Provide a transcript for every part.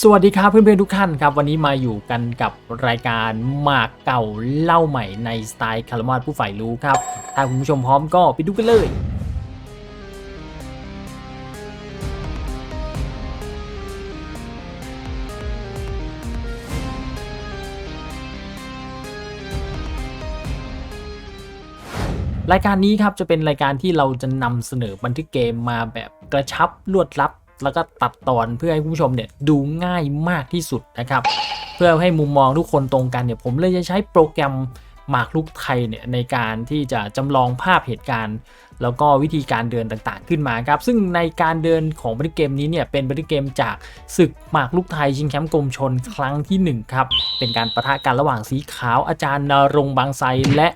สวัสดีครับเพื่อนๆทุกท่านครับ วันนี้มาอยู่กันกับรายการหมากเก่าเล่าใหม่ในสไตล์คารมอดผู้ใฝ่รู้ครับ ถ้าคุณผู้ชมพร้อมก็ไปดูกันเลยรายการนี้ครับจะเป็นรายการที่เราจะนำเสนอบันทึกเกมมาแบบกระชับรวดลัด แล้วก็ตัดตอนเพื่อให้ผู้ชมเนี่ยดูง่ายมากที่สุดนะครับ เพื่อให้มุมมองทุกคนตรงกันเนี่ยผมเลยจะใช้โปรแกรมหมากลุกไทยเนี่ยในการที่จะจำลองภาพเหตุการณ์ แล้วก็วิธีการเดินต่างๆ ขึ้นมาครับ ซึ่งในการเดินของบันทึกเกมนี้เนี่ยเป็นบันทึกเกมจากศึกหมากลุกไทยชิงแชมป์กรมชนครั้งที่หนึ่งครับ เป็นการประทะกันระหว่างสีขาวอาจารย์นรงบางไทรและ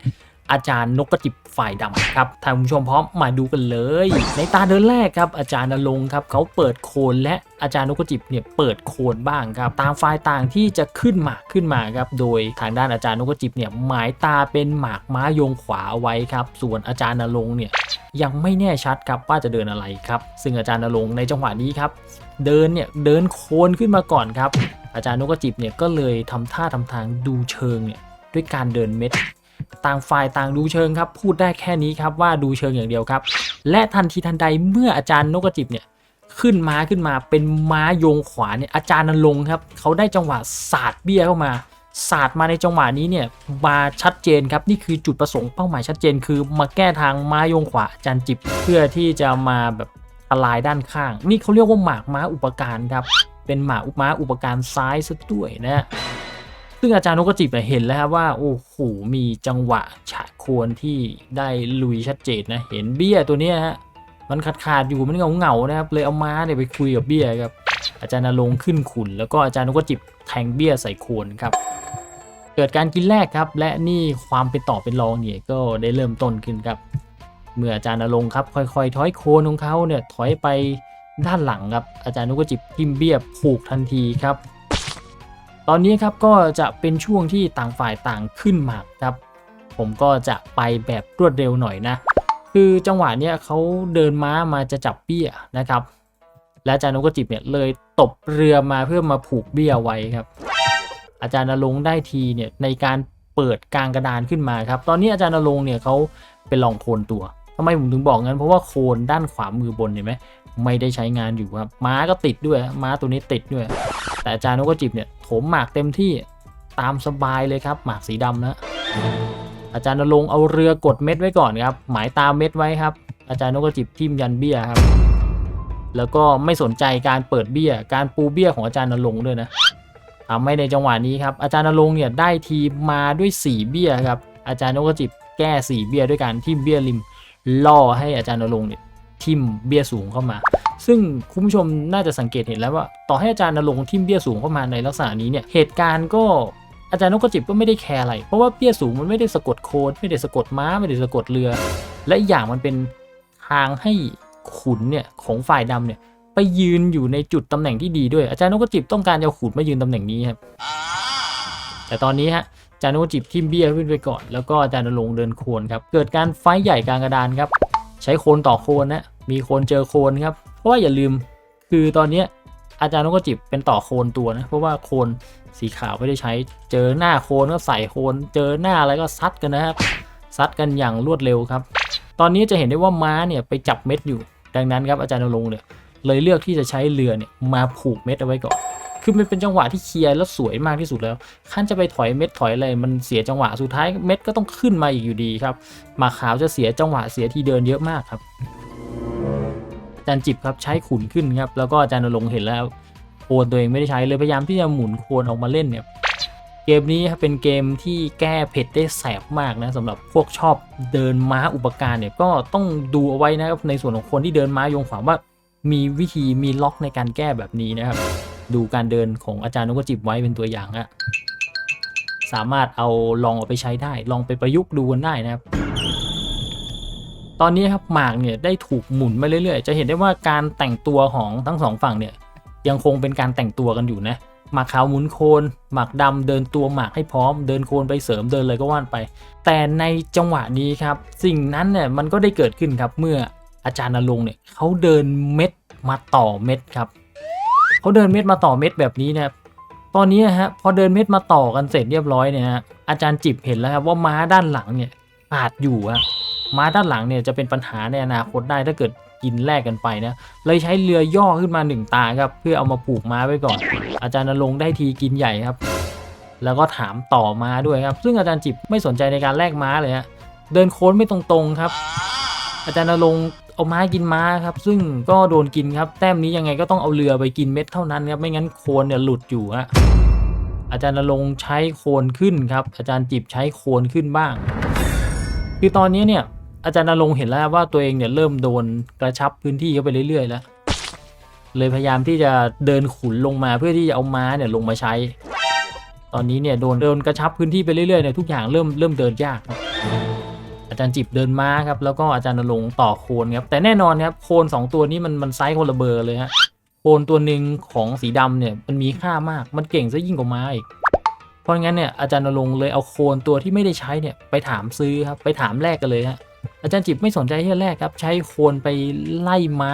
อาจารย์นกกระจิบฝ่ายดำครับท่านผู้ชมพร้อมมาดูกันเลย ในตาเดินแรกครับอาจารย์นรงครับเขาเปิดโคนและอาจารย์นกกระจิบเนี่ยเปิดโคนบ้างครับตางฝ่ายต่างที่จะขึ้นหมากขึ้นมาครับโดยทางด้านอาจารย์นกกระจิบเนี่ยหมายตาเป็นหมากม้ายงขวาไว้ครับส่วนอาจารย์นรงเนี่ยยังไม่แน่ชัดครับว่าจะเดินอะไรครับซึ่งอาจารย์นรงในจังหวะนี้ครับเดินเนี่ยเดินโคนขึ้นมาก่อนครับอาจารย์นกกระจิบเนี่ยก็เลยทำท่าทำทางดูเชิงเนี่ยด้วยการเดินเม็ด ต่างฝ่ายต่างดูเชิงครับ พูดได้แค่นี้ครับว่าดูเชิงอย่างเดียวครับ และทันทีทันใดเมื่ออาจารย์นกกระจิบเนี่ยขึ้นม้าขึ้นมาเป็นม้าโยงขวาเนี่ยอาจารย์นรงค์ครับเขาได้จังหวะสาดเบี้ยเข้ามาศาสตร์มาในจังหวะนี้เนี่ยมาชัดเจนครับนี่คือจุดประสงค์เป้าหมายชัดเจน คือมาแก้ทางม้าโยงขวาอาจารย์จิบ เพื่อที่จะมาแบบทลายด้านข้าง นี่เขาเรียกว่าหมากม้าอุปการครับเป็นหมากม้าอุปการซ้ายซะด้วยนะ ซึ่งอาจารย์นกกระจิบเห็นแล้วครับว่าโอ้โหมีจังหวะฉะโคนที่ได้ลุยชัดเจนนะเห็นเบี้ยตัวเนี้ยฮะมันขาดขาดๆอยู่มันเงาเงาๆนะครับเลยเอาม้าเนี่ยไปคุยกับเบี้ยครับอาจารย์นรงขึ้นขุน แล้วก็อาจารย์นกกระจิบแทงเบี้ยใส่โคนครับเกิดการกินแรกครับและนี่ความเป็นต่อเป็นรองเนี่ยก็ได้เริ่มต้นขึ้นครับเมื่ออาจารย์นรงครับค่อยๆ ถอยโคนของเขาเนี่ยถอยไปด้านหลังครับอาจารย์นุกจิบทิมเบี้ยผูกทันทีครับ ตอนนี้ครับก็จะเป็นช่วงที่ต่างฝ่ายต่างขึ้นหมากครับ ผมก็จะไปแบบรวดเร็วหน่อยนะ คือจังหวะเนี้ยเขาเดินม้ามาจะจับเบี้ยนะครับ และอาจารย์นกจิบเนี่ยเลยตบเรือมาเพื่อมาผูกเบี้ยไว้ครับ อาจารย์นรงได้ทีเนี่ยในการเปิดกลางกระดานขึ้นมาครับ ตอนนี้อาจารย์นรงเนี่ยเขาเป็นรองโคนตัวทำไมผมถึงบอกงั้นเพราะว่าโคนด้านขวามือบนเห็นไหม ไม่ได้ใช้งานอยู่ครับม้าก็ติดด้วยม้าตัวนี้ติดด้วย แต่อาจารย์นกจิบเนี่ยโถมหมากเต็มที่ตามสบายเลยครับ หมากสีดำนะอาจารย์นรงเอาเรือกดเม็ดไว้ก่อนครับ หมายตามเม็ดไว้ครับ อาจารย์นกจิบทิมยันเบี้ยครับ แล้วก็ไม่สนใจการเปิดเบี้ย การปูเบี้ยของอาจารย์นรงด้วยนะทำให้ในจังหวะนี้ครับอาจารย์นรงเนี่ยได้ทีมมาด้วย 4 เบี้ยครับอาจารย์นกจิบแก้ 4 เบี้ยด้วยการทิมเบี้ยริมล่อให้อาจารย์นรงเนี่ย ทิมเบี้ยสูงเข้ามา ซึ่งคุณผู้ชมน่าจะสังเกตเห็นแล้วว่า ต่อให้อาจารย์นรงทิมเบี้ยสูงเข้ามาในลักษณะนี้เนี่ยเหตุการณ์ก็อาจารย์นกจิบก็ไม่ได้แคร์อะไร เพราะว่าเบี้ยสูงมันไม่ได้สะกดโคนไม่ได้สะกดม้า ไม่ได้สะกดเรือ และอีกอย่างมันเป็นทางให้ขุนเนี่ยของฝ่ายดำเนี่ยไปยืนอยู่ในจุดตำแหน่งที่ดีด้วย อาจารย์นกจิบต้องการจะขุดมายืนตำแหน่งนี้ครับ แต่ตอนนี้ฮะอาจารย์นกจิบทิมเบี้ยขึ้นไปก่อน แล้วก็อาจารย์นรงเดินโคนครับ เกิดการไฟใหญ่กลางกระดานครับ ใช้โคนต่อโคนนะ มีโคนเจอโคนครับ เพราะว่าอย่าลืมคือตอนนี้อาจารย์นกจิบเป็นต่อโคนตัวนะ เพราะว่าโคนสีขาวไม่ได้ใช้ เจอหน้าโคนก็ใส่โคน เจอหน้าอะไรก็ซัดกันนะครับ ซัดกันอย่างรวดเร็วครับ ตอนนี้จะเห็นได้ว่าม้าเนี่ยไปจับเม็ดอยู่ ดังนั้นครับอาจารย์นรงเนี่ยเลยเลือกที่จะใช้เรือเนี่ยมาผูกเม็ดเอาไว้ก่อน คือมันเป็นจังหวะที่เคลียร์แล้วสวยมากที่สุดแล้วขั้นจะไปถอยเม็ดถอยอะไรมันเสียจังหวะสุดท้ายเม็ดก็ต้องขึ้นมาอีกอยู่ดีครับหมาขาวจะเสียจังหวะเสียทีเดินเยอะมากครับจารย์จิบครับใช้ขุนขึ้นครับแล้วก็อาจารย์นรงเห็นแล้วโคนตัวเองไม่ได้ใช้เลยพยายามที่จะหมุนโคนออกมาเล่นเนี่ยเกมนี้ครับเป็นเกมที่แก้เผ็ดได้แสบมากนะสำหรับพวกชอบเดินม้าอุปการเนี่ยก็ต้องดูเอาไว้นะครับในส่วนของคนที่เดินม้ายงขวาว่ามีวิธีมีล็อกในการแก้แบบนี้นะครับ ดูการเดินของอาจารย์นกจิบไว้เป็นตัวอย่างฮะสามารถเอาลองเอาไปใช้ได้ ลองไปประยุกต์ดูกันได้นะครับ ตอนนี้ครับหมากเนี่ยได้ถูกหมุนมาเรื่อยๆ จะเห็นได้ว่าการแต่งตัวของทั้งสองฝั่งเนี่ยยังคงเป็นการแต่งตัวกันอยู่นะหมากขาวหมุนโคนหมากดำเดินตัวหมากให้พร้อม เดินโคนไปเสริมเดินเลยก็ว่านไป แต่ในจังหวะนี้ครับ สิ่งนั้นเนี่ยมันก็ได้เกิดขึ้นครับเมื่ออาจารย์นรงเนี่ยเขาเดินเม็ดมาต่อเม็ดครับ เขาเดินเม็ดมาต่อเม็ดแบบนี้เนี่ยตอนนี้ฮะพอเดินเม็ดมาต่อกันเสร็จเรียบร้อยเนี่ยฮะอาจารย์จิบเห็นแล้วครับว่าม้าด้านหลังเนี่ยขาดอยู่อะม้าด้านหลังเนี่ยจะเป็นปัญหาในอนาคตได้ถ้าเกิดกินแลกกันไปนะเลยใช้เรือย่อขึ้นมาหนึ่งตาครับเพื่อเอามาผูกม้าไว้ก่อน อาจารย์นรงได้ทีกินใหญ่ครับ แล้วก็ถามต่อม้าด้วยครับ ซึ่งอาจารย์จิบไม่สนใจในการแลกม้าเลยฮะเดินโค้นไม่ตรงๆครับ อาจารย์นรง เอาม้ากินม้าครับ ซึ่งก็โดนกินครับ แต้มนี้ยังไงก็ต้องเอาเรือไปกินเม็ดเท่านั้นครับ ไม่งั้นโคนเนี่ยหลุดอยู่ฮะ อาจารย์นรงค์ใช้โคนขึ้นครับ อาจารย์จิบใช้โคนขึ้นบ้าง คือตอนนี้เนี่ย อาจารย์นรงค์เห็นแล้วว่าตัวเองเนี่ยเริ่มโดนกระชับพื้นที่เข้าไปเรื่อยๆแล้ว เลยพยายามที่จะเดินขุนลงมาเพื่อที่จะเอาม้าเนี่ยลงมาใช้ ตอนนี้เนี่ยโดนโดนกระชับพื้นที่ไปเรื่อยๆเนี่ยทุกอย่างเริ่มเริ่มเดินยากครับ อาจารย์จิบเดินม้าครับแล้วก็อาจารย์นรงต่อโคนครับแต่แน่นอนครับโคนสองตัวนี้มันมันไซส์คนละเบอร์เลยฮะโคนตัวหนึ่งของสีดำเนี่ยมันมีค่ามากมันเก่งซะยิ่งกว่าม้าอีกเพราะงั้นเนี่ยอาจารย์นรงเลยเอาโคนตัวที่ไม่ได้ใช้เนี่ยไปถามซื้อครับไปถามแลกกันเลยฮะอาจารย์จิบไม่สนใจที่จะแลกครับ ใช้โคนไปไล่ม้า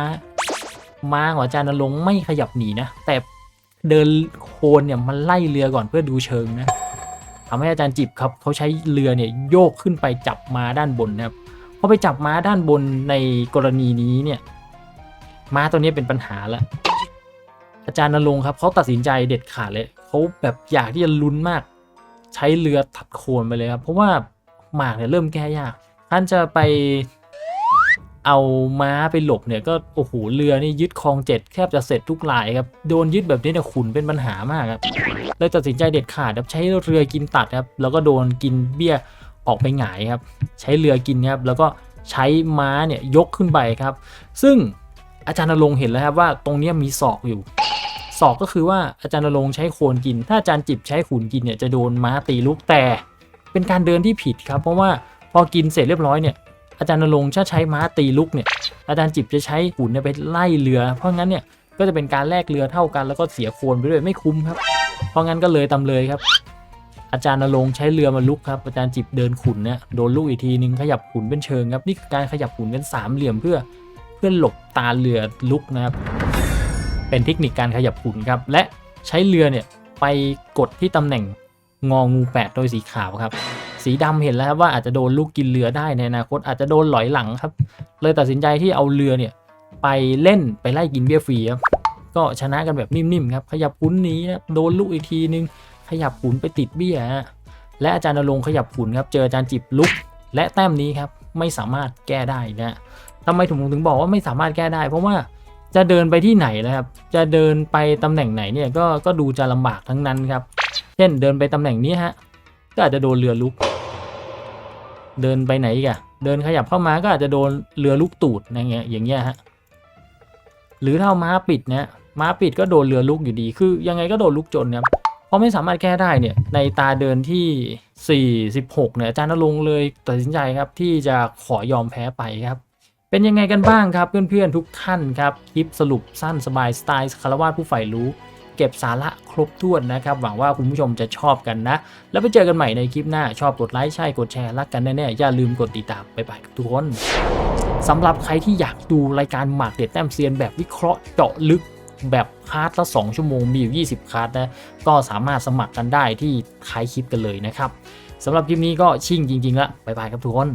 ม้าของอาจารย์นรงไม่ขยับหนีนะแต่เดินโคนเนี่ยมันไล่เรือก่อนเพื่อดูเชิงนะ ทำให้อาจารย์จิบครับเขาใช้เรือเนี่ยโยกขึ้นไปจับม้าด้านบนนะครับพอไปจับม้าด้านบนในกรณีนี้เนี่ยม้าตัวนี้เป็นปัญหาแล้วอาจารย์นรงครับเขาตัดสินใจเด็ดขาดเลยเขาแบบอยากที่จะลุ้นมาก ใช้เรือตัดโคนไปเลยครับเพราะว่าหมากเนี่ยเริ่มแก้ยากท่านจะไป เอาม้าไปหลบเนี่ยก็โอ้โหเรือนี่ยึดคลองเจ็ดแทบจะเสร็จทุกลายครับโดนยึดแบบนี้เนี่ยขุนเป็นปัญหามากครับเลยตัดสินใจเด็ดขาดครับใช้เรือกินตัดครับแล้วก็โดนกินเบี้ยออกไปหงายครับใช้เรือกินครับแล้วก็ใช้ม้าเนี่ยยกขึ้นไปครับ ซึ่งอาจารย์นรงเห็นแล้วครับว่าตรงนี้มีศอกอยู่ศอกก็คือว่าอาจารย์นรงใช้โคนกิน ถ้าอาจารย์จิบใช้ขุนกินเนี่ยจะโดนม้าตีลูกแต่ เป็นการเดินที่ผิดครับ เพราะว่าพอกินเสร็จเรียบร้อยเนี่ย อาจารย์นรงค์ถ้าใช้ม้าตีลุกเนี่ยอาจารย์จิบจะใช้หุ่นไปไล่เรือ เพราะงั้นเนี่ยก็จะเป็นการแลกเรือเท่ากันแล้วก็เสียโคนไปด้วยไม่คุ้มครับ เพราะงั้นก็เลยตำเลยครับ อาจารย์นรงค์ใช้เรือมาลุกครับอาจารย์จิบเดินขุนเนี่ยโดนลูกอีกทีนึงขยับขุนเป็นเชิงครับนี่คือการขยับขุนเป็นสามเหลี่ยมเพื่อเพื่อหลบตาเรือลุกนะครับเป็นเทคนิคการขยับขุนครับและใช้เรือเนี่ยไปกดที่ตำแหน่งงองูแปดโดยสีขาวครับ สีดำเห็นแล้วครับว่าอาจจะโดนลูกกินเรือได้ในอนาคตอาจจะโดนหลอยหลังครับ เลยตัดสินใจที่เอาเรือเนี่ยไปเล่นไปไล่กินเบี้ยฟรีครับก็ชนะกันแบบนิ่มๆครับขยับขุนหนี้โดนลูกอีกทีนึง ขยับขุนไปติดเบี้ยและอาจารย์นรงขยับขุนครับเจออาจารย์จิบลุก และแต้มนี้ครับไม่สามารถแก้ได้นะทำไมผมถึงบอกว่าไม่สามารถแก้ได้ เพราะว่าจะเดินไปที่ไหนนะครับ จะเดินไปตำแหน่งไหนเนี่ยก็ก็ดูจะลำบากทั้งนั้นครับ เช่นเดินไปตำแหน่งนี้ฮะก็อาจจะโดนเรือลุก เดินไปไหนกะเดินขยับเข้ามาก็อาจจะโดนเรือลุกตูดอย่างเงี้ยอย่างเงี้ยฮะหรือถ้าม้าปิดเนี่ยม้าปิดก็โดนเรือลุกอยู่ดี คือยังไงก็โดนลุกจนครับเพราะไม่สามารถแก้ได้เนี่ยในตาเดินที่ 46เนี่ยอาจารย์นรงเลยตัดสินใจครับที่จะขอยอมแพ้ไปครับ เป็นยังไงกันบ้างครับเพื่อนๆทุกท่านครับคลิปสรุปสั้นสบายสไตล์คารวาสผู้ใฝ่รู้ เก็บสาระครบถ้วนนะครับ หวังว่าคุณผู้ชมจะชอบกันนะ แล้วไปเจอกันใหม่ในคลิปหน้าชอบกดไลค์ใช่กดแชร์รักกันแน่ๆอย่าลืมกดติดตามไปไปกับทุกคนสำหรับใครที่อยากดูรายการหมากเด็ดแต้มเซียนแบบวิเคราะห์เจาะลึกแบบคาร์ดละ 2 ชั่วโมงมีอยู่ 20 คาร์ดนะก็สามารถสมัครกันได้ที่ท้ายคลิปกันเลยนะครับสำหรับคลิปนี้ก็ชิ่งจริงๆละบ๊ายบายครับทุกคน